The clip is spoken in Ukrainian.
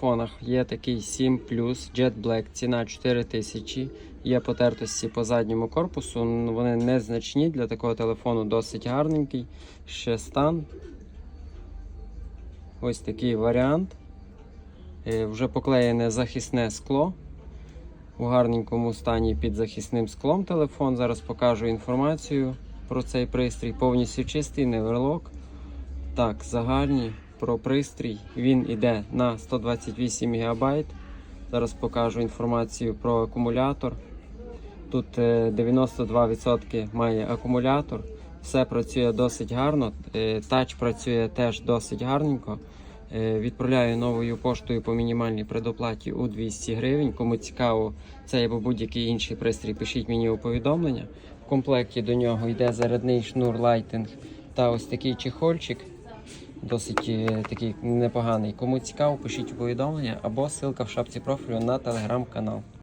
телефонах є такий 7 Plus Jet Black, ціна 4000. Є потертості по задньому корпусу. Вони незначні для такого телефону, досить гарненький. Ще стан. Ось такий варіант. Е, Вже поклеєне захисне скло. У гарненькому стані під захисним склом телефон. Зараз покажу інформацію про цей пристрій. Повністю чистий, не верлок. Так, загальні про пристрій. Він іде на 128 ГБ. Зараз покажу інформацію про акумулятор. Тут е, 92% має акумулятор. Все працює досить гарно. Е, Тач працює теж досить гарненько. Е, Відправляю новою поштою по мінімальній предоплаті у 200 гривень. Кому цікаво, цей або будь-який інший пристрій, пишіть мені у повідомлення. В комплекті до нього йде зарядний шнур Lighting та ось такий чехольчик. Досить е, такий непоганий. Кому цікаво, пишіть у повідомлення або ссылка в шапці профілю на телеграм-канал.